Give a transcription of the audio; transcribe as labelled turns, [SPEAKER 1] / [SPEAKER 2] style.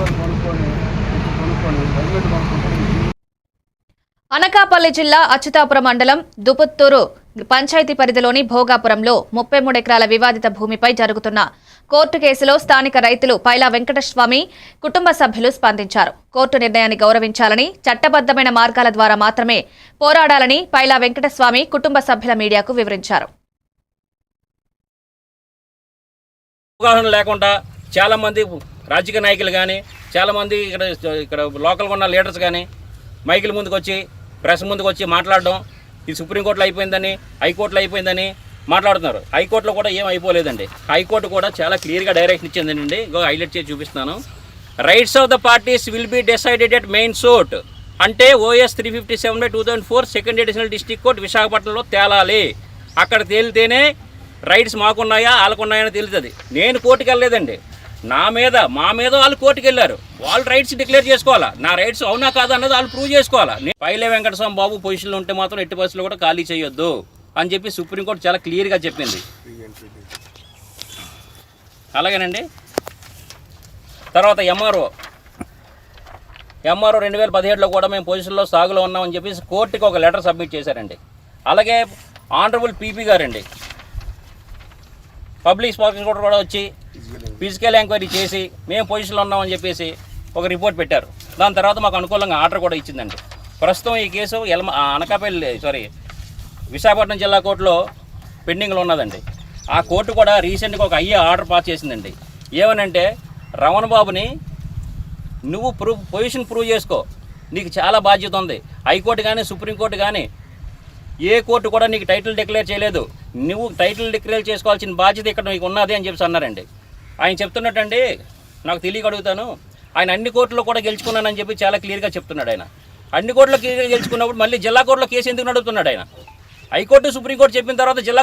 [SPEAKER 1] కొనుక్కొని కొనుక్కొని హెల్మెట్ కొనుక్కుంటే
[SPEAKER 2] అనకాపల్లి జిల్లా అచ్యుతాపురం మండలం దుపుత్తూరు పంచాయతీ పరిధిలోని భోగాపురంలో ముప్పై మూడు ఎకరాల వివాదిత భూమిపై జరుగుతున్న కోర్టు కేసులో స్థానిక రైతులు పైలా వెంకటస్వామి కుటుంబ సభ్యులు స్పందించారు. కోర్టు నిర్ణయాన్ని గౌరవించాలని చట్టబద్దమైన మార్గాల ద్వారా మాత్రమే పోరాడాలని పైలా వెంకటస్వామి కుటుంబ సభ్యుల మీడియాకు వివరించారు.
[SPEAKER 3] అవగాహన లేకుండా చాలామంది రాజకీయ నాయకులు కానీ చాలామంది ఇక్కడ ఇక్కడ లోకల్గా ఉన్న లీడర్స్ కానీ మైకుల ముందుకు వచ్చి ప్రెస్ ముందుకు వచ్చి మాట్లాడడం ఇది సుప్రీంకోర్టులో అయిపోయిందని హైకోర్టులో అయిపోయిందని మాట్లాడుతున్నారు. హైకోర్టులో కూడా ఏం అయిపోలేదండి. హైకోర్టు కూడా చాలా క్లియర్గా డైరెక్షన్ ఇచ్చిందండి. ఇంకో హైలైట్ చేసి చూపిస్తున్నాను. Rights of the parties will be decided at main suit అంటే OS three fifty seven by two thousand four second additional district court విశాఖపట్నంలో తేలాలి. అక్కడ తేలితేనే రైట్స్ మాకున్నాయా వాళ్ళకున్నాయని తెలుస్తుంది నేను కోర్టుకు వెళ్ళలేదండి. నా మీద మా మీద వాళ్ళు కోర్టుకు వెళ్ళారు వాళ్ళు రైట్స్ డిక్లేర్ చేసుకోవాలా? నా రైట్స్ అవునా కాదా అన్నది వాళ్ళు ప్రూవ్ చేసుకోవాలా? నేను పైలే వెంకటస్వామి బాబు పొజిషన్లో ఉంటే మాత్రం ఎట్టి పరిస్థితులు కూడా ఖాళీ చేయొద్దు అని చెప్పి సుప్రీంకోర్టు చాలా క్లియర్గా చెప్పింది. అలాగేనండి. తర్వాత ఎంఆర్ఓ ఎంఆర్ఓ రెండు వేల పదిహేడులో కూడా మేము పొజిషన్లో సాగులో ఉన్నామని చెప్పేసి కోర్టుకి ఒక లెటర్ సబ్మిట్ చేశారండి. అలాగే ఆనరబుల్ పీపీ గారండి. పబ్లిక్ ప్రాసిక్యూటర్ కూడా వచ్చి ఫిజికల్ ఎంక్వైరీ చేసి మేము పొజిషన్లో ఉన్నామని చెప్పేసి ఒక రిపోర్ట్ పెట్టారు. దాని తర్వాత మాకు అనుకూలంగా ఆర్డర్ కూడా ఇచ్చిందండి. ప్రస్తుతం ఈ కేసు ఎల్మ అనకాపల్లి సారీ విశాఖపట్నం జిల్లా కోర్టులో పెండింగ్లో ఉన్నదండి. ఆ కోర్టు కూడా రీసెంట్గా ఒక అయ్యే ఆర్డర్ పాస్ చేసిందండి. ఏమనంటే రమణ బాబుని నువ్వు ప్రూవ్ పొజిషన్ ప్రూవ్ చేసుకో. నీకు చాలా బాధ్యత ఉంది. హైకోర్టు కానీ సుప్రీంకోర్టు కానీ ఏ కోర్టు కూడా నీకు టైటిల్ డిక్లేర్ చేయలేదు. నువ్వు టైటిల్ డిక్లేర్ చేసుకోవాల్సిన బాధ్యత ఇక్కడ నీకు ఉన్నది అని చెప్పి అన్నారండి. ఆయన చెప్తున్నట్టండి నాకు తెలియక అడుగుతాను. ఆయన అన్ని కోర్టులో కూడా గెలుచుకున్నానని చెప్పి చాలా క్లియర్గా చెప్తున్నాడు ఆయన. అన్ని కోర్టులో క్లియర్గా గెలుచుకున్నప్పుడు మళ్ళీ జిల్లా కోర్టులో కేసు ఎందుకు నడుపుతున్నాడు ఆయన? హైకోర్టు సుప్రీంకోర్టు చెప్పిన తర్వాత జిల్లా